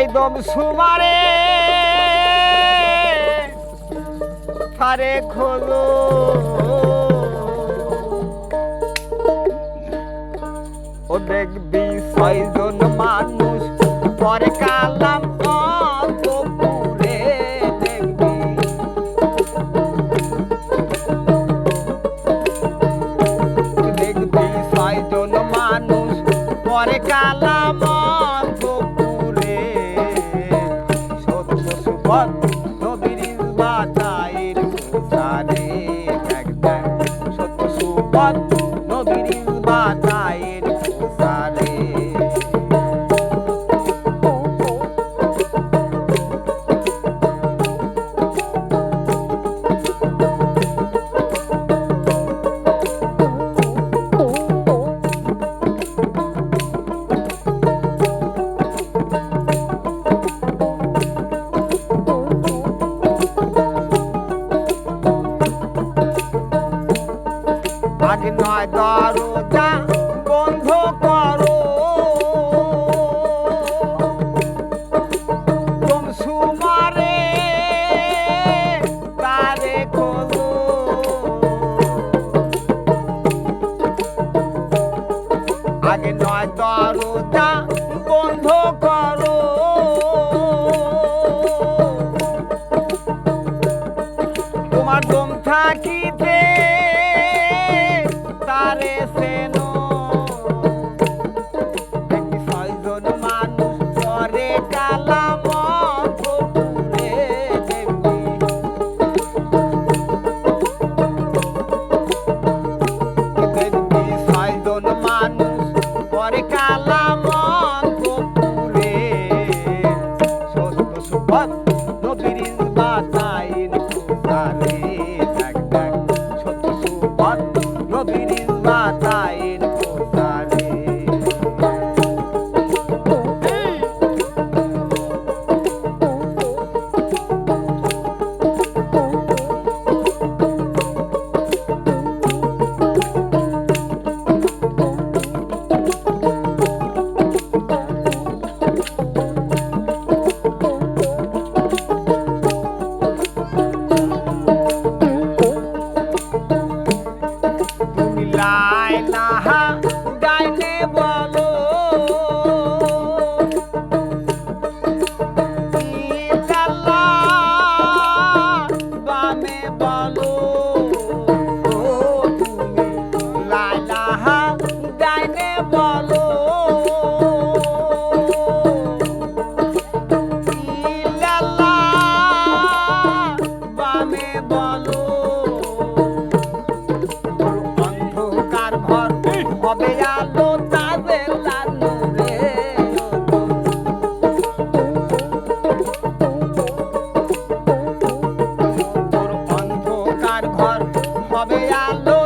একদম সুমারে। ফারে খোলো। ও দেখবি ছয়জন মানুষ, পরে কালাম দেখবি ছয়জন মানুষ, পরে কালাম What? হবে আলো তাজে লালু রে তোর অন্ধকার ঘর হবে আলো